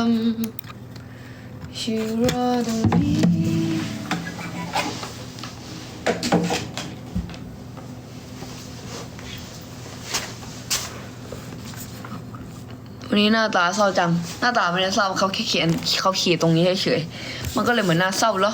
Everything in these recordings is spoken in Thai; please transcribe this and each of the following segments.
ทำให้รอตรงนี้วันนี้หน้าตาเศร้าจัง หน้าตาไม่ได้เศร้าเขาแค่เขียนเขาเขีดตรงนี้เฉยๆมันก็เลยเหมือนหน้าเศร้าเหรอ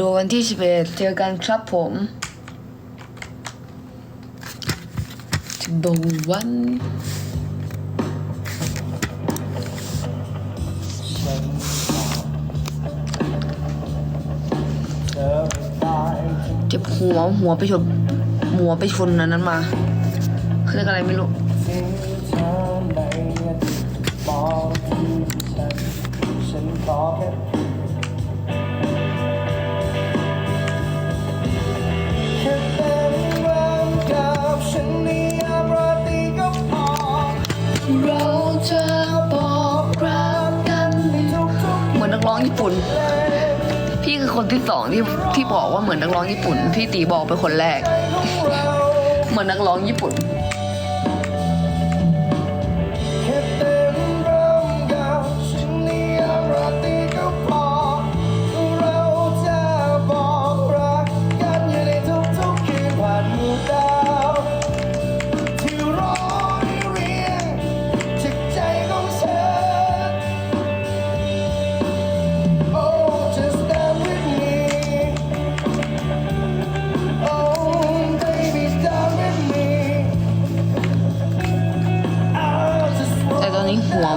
ดูวันที่สิบเอ็ดเจอกันครับผมจะบวันเจ็บหัวหัวไปชนหัวไปชนอันนั้นมาเขาเรียกอะไรไม่รู้ฉันขอแค่ เราจะบอกรักกันเหมือนนักร้องญี่ปุ่น พี่คือคนที่สองที่ที่บอกว่าเหมือนนักร้องญี่ปุ่น พี่ตีบอกเป็นคนแรก เหมือนนักร้องญี่ปุ่น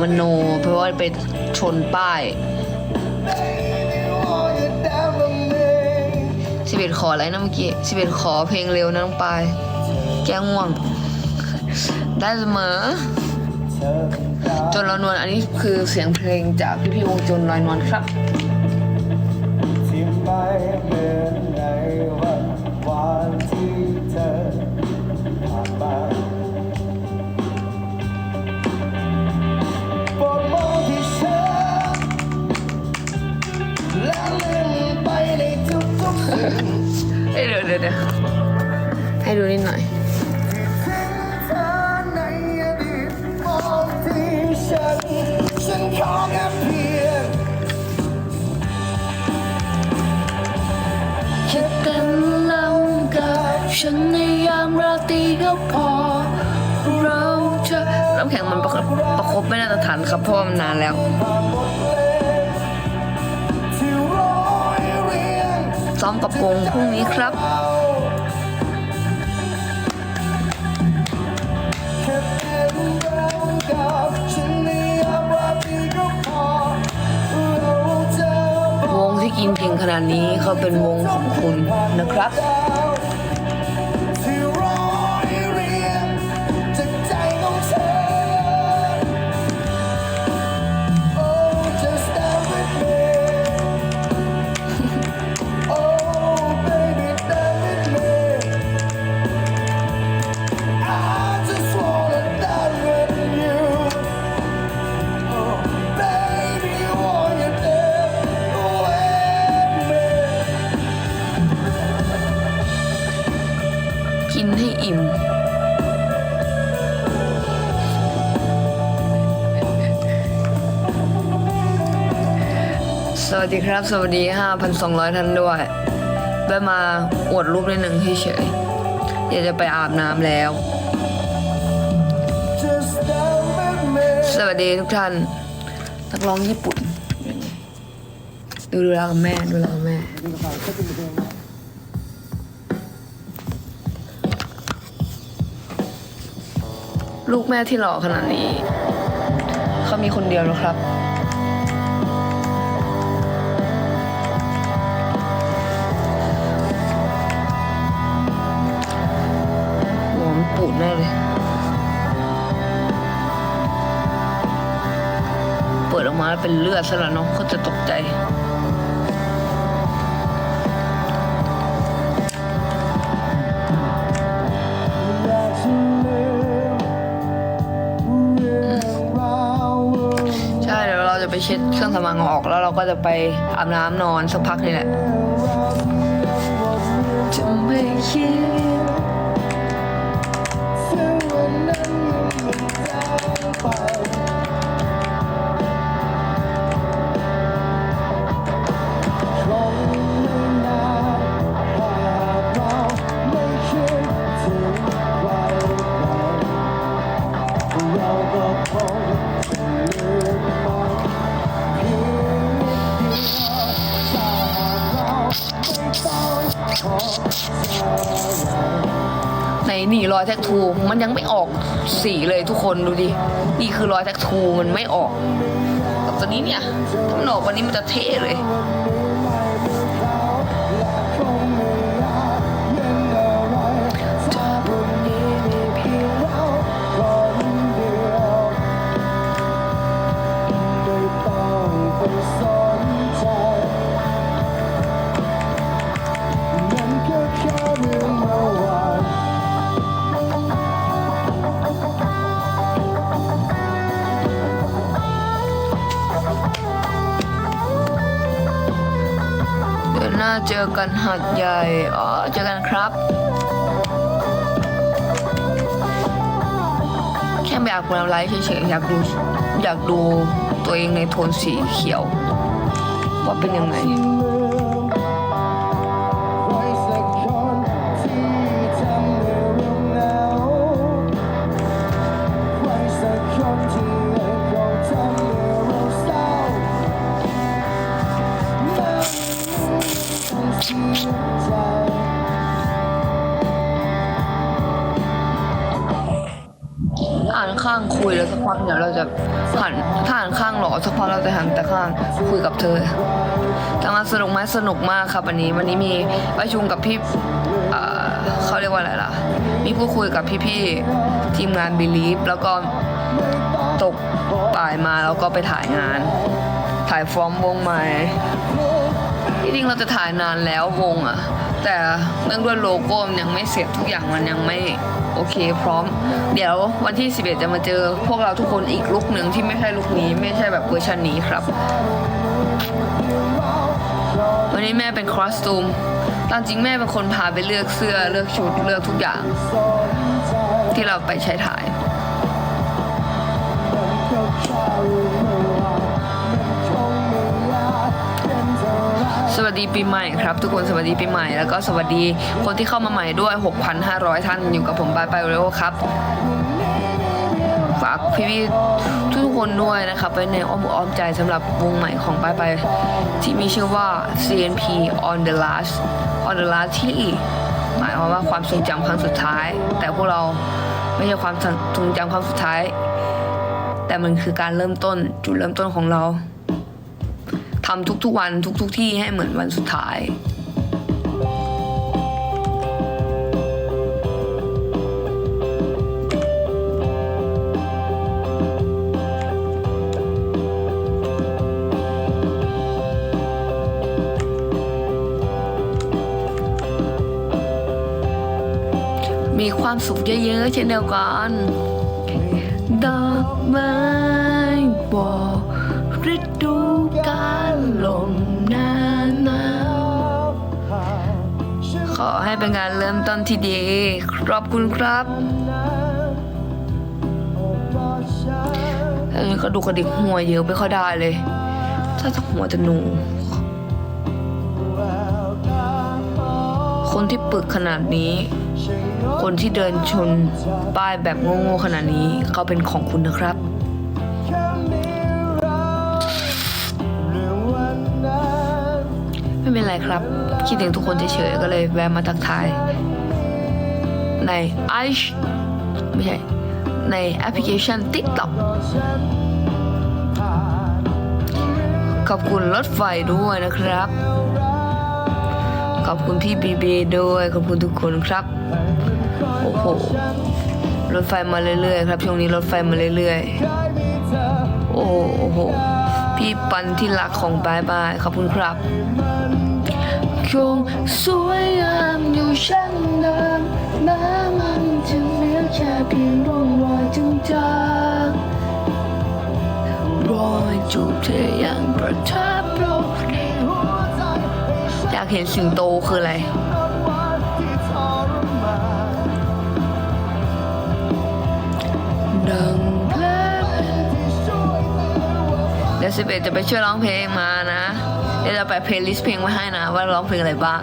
มันโน เพราะว่าไปชนป้ายสิบเอ็ดขออะไรนะเมื่อกี้สิบเอ็ดขอเพลงเร็วนะน้องปายแก้ง่วง ได้เสมอ จนเรานวลอันนี้คือเสียงเพลงจากพี่พี่วงจนลอยนวลครับ ให้ดูนิดหน่อยที่ทิ้งเธอในอดีตมองที่ฉันฉันขอแค่เพียงแค่เป็นเล่ากับฉันในยามราตรีก็พอ เราจะน้ำแข็งมันประประคบไม่น่าจะทันครับเพราะว่ามันนานแล้วซ้อมกับวงพรุ่งนี้ครับ วงที่กินเพลงขนาดนี้เขาเป็นวงของคุณนะครับ วัสดีครับ สวัสดี 5,200 ท่านด้วยแวะมาอวดรูปนิดนึงเฉยๆอยากจะไปอาบน้ำแล้ว สวัสดีทุกท่าน นักร้องญี่ปุ่น ดูดูแลกับแม่ ดูแลกับแม่ลูกแม่ที่หล่อขนาดนี้ เขามีคนเดียวนะครับ อกมาเป็นเลือดซะแล้วเนาะเขาจะตกใจ ใช่เดี๋ยวเราจะไปเช็ดเครื่องสำอางออกแล้วเราก็จะไปอาบน้ำนอนสักพักนี่แหละจะไม่คิดซึ่งวันนั้น อยแท็กทูมันยังไม่ออกสีเลยทุกคนดูดิ นี่คือรอยแท็กทูมันไม่ออกแต่ตอนนี้เนี่ยถ้ามันออกวันนี้มันจะเท่เลย เดือนหน้าเจอกันหัดใหญ่ อ๋อ เจอกันครับ แค่ไม่อยากมาไลฟ์เฉยๆ อยากดู อยากดูตัวเองในโทนสีเขียว ว่าเป็นยังไงางคุยกับเธอทำงานสนุกไหมสนุกมากครับวันนี้วันนี้มีประชุมกับพี่เขาเรียกว่าอะไรล่ะ มีพูดคุยกับพี่ๆทีมงานบิลีฟแล้วก็ตกป่ายมาแล้วก็ไปถ่ายงาน ถ่ายฟอร์มวงใหม่ที่จริงเราจะถ่ายนานแล้ววงอะ แต่เนื่องด้วยโลโก้มันยังไม่เสร็จทุกอย่างมันยังไม่โอเคพร้อม เดี๋ยววันที่ 11 จะมาเจอพวกเราทุกคนอีกลุกหนึ่งที่ไม่ใช่ลุกนี้ ไม่ใช่แบบเวอร์ชันนี้ครับ วันนี้แม่เป็นคอสตูมตามจริงแม่เป็นคนพาไปเลือกเสื้อเลือกชุดเลือกทุกอย่าง ที่เราไปใช้ถ่าย วัสดีปีใหม่ครับ ทุกคนสวัสดีปีใหม่แล้วก็สวัสดีคนที่เข้ามาใหม่ด้วย 6,500 ท่านอยู่กับผมบายไปเร็วครับฝากพี่ๆทุกคนด้วยนะครับไว้ในอ้อมอกอ้อมใจสำหรับวงใหม่ของปายไปที่มีชื่อว่า CNP on the last on the last ที่หมายความว่าความทรงจำครั้งสุดท้าย แต่พวกเราไม่ใช่ความทรงจำครั้งสุดท้าย แต่มันคือการเริ่มต้นจุดเริ่มต้นของเรา ทำทุกๆวันทุก ๆ ที่ให้เหมือนวันสุดท้ายมีความสุขเยอะๆเช่นเดียวกันดอกไม้ ลมหน้าหนาวขอให้เป็นการเริ่มต้นที่ดี ขอบคุณครับเออก็ดูกระดิกหัวเยอะไม่ค่อยได้เลย ถ้าหัวจะหนู คนที่ปึกขนาดนี้ คนที่เดินชนป้ายแบบโง่ๆขนาดนี้ เขาเป็นของคุณนะครับ เป็นไรครับ คิดถึงทุกคนเฉยๆก็เลยแวะมาทักทาย ในไอชไม่ใช่ ในแอปพลิเคชัน TikTok ก็ฉันผ่านขอบคุณรถไฟด้วยนะครับ ขอบคุณพี่บีบีด้วย ขอบคุณทุกคนครับโอ้โหรถไฟมาเรื่อยๆครับช่วงนี้รถไฟมาเรื่อยๆ โอ้โหพี่ปันที่รักของบายบายขอบคุณครับ คงสวยงามอยู่เช่นเดิมแม้มันจะเหลือแค่เพียงร่องรอยจางๆรอยจูบเธออย่างประทับลงในหัวใจอยากเห็นสิงโตคืออะไรวันที่ทรมานดังเพลงที่ช่วยเตือนว่าเดี๋ยวสิบเอ็ดจะไปช่วยร้องเพลงมานะ เดี๋ยวจะไปเพลย์ลิสต์เพลงไว้ให้นะ ว่าร้องเพลงอะไรบ้าง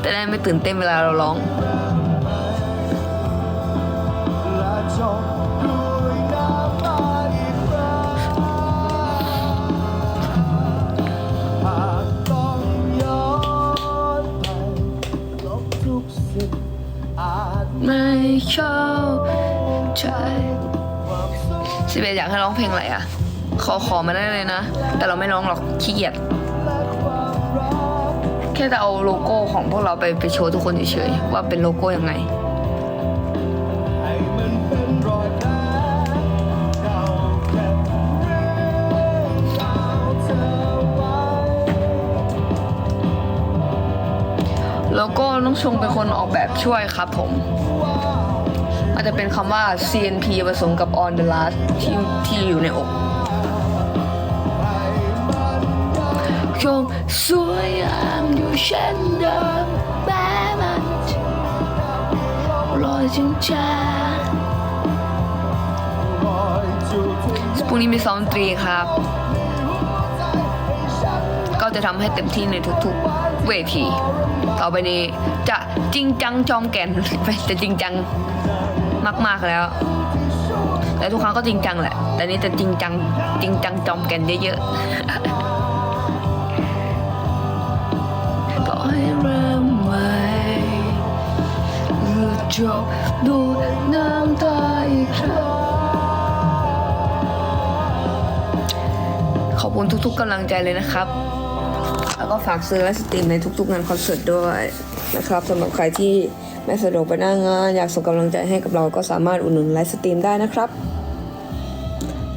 แต่ได้ไม่ตื่นเต้นเวลาเราร้องไปลบทุกสิ่งอาจไม่เข้าใจสิเอ็ดอยากให้ร้องเพลงอะไรอะ ขอขอมาได้เลยนะ แต่เราไม่ร้องหรอกขี้เกียจ ค่จะเอาโลโก้ของพวกเราไปไปโชว์ทุกคนเฉยๆว่าเป็นโลโก้ยังไงแลเก่าเก็บเรื่องราวเธอไว้โลโก้ต้องชงเป็นคนออกแบบช่วยครับผม อาจจะเป็นคำว่า CNP ผสมกับ on the last ที่ที่อยู่ในอก คงสวยงามอยู่เช่นเดิมแม้มันลอยจริงจ้าพรุ่งนี้มีซ้อมดนตรีครับ ก็จะทำให้เต็มที่ในทุกๆเวที ต่อไปนี้จะจริงจังจอมแก่นไปจะจริงจังมากๆแล้วแต่ทุกครั้งก็จริงจังแหละ แต่นี่จะจริงจังจริงจังจอมแก่นเยอะๆ อให้เริ่มใหม่หรือจบด้วยน้ำตาอีกครั้งขอบคุณทุกๆกำลังใจเลยนะครับ แล้วก็ฝากซื้อและสตรีมในทุกๆงานคอนเสิร์ตด้วยนะครับสำหรับใครที่ไม่สะดวกไปหน้างาน อยากส่งกำลังใจให้กับเราก็สามารถอุดหนุนไลฟ์สตรีมได้นะครับ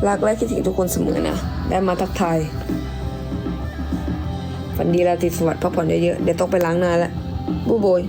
รักและคิดถึงทุกคนเสมอนะ ได้มาทักทาย ฝันดีราตรีสวัสดิ์พักผ่อนเยอะๆ เดี๋ยวต้องไปล้างหน้าแล้วบู้บย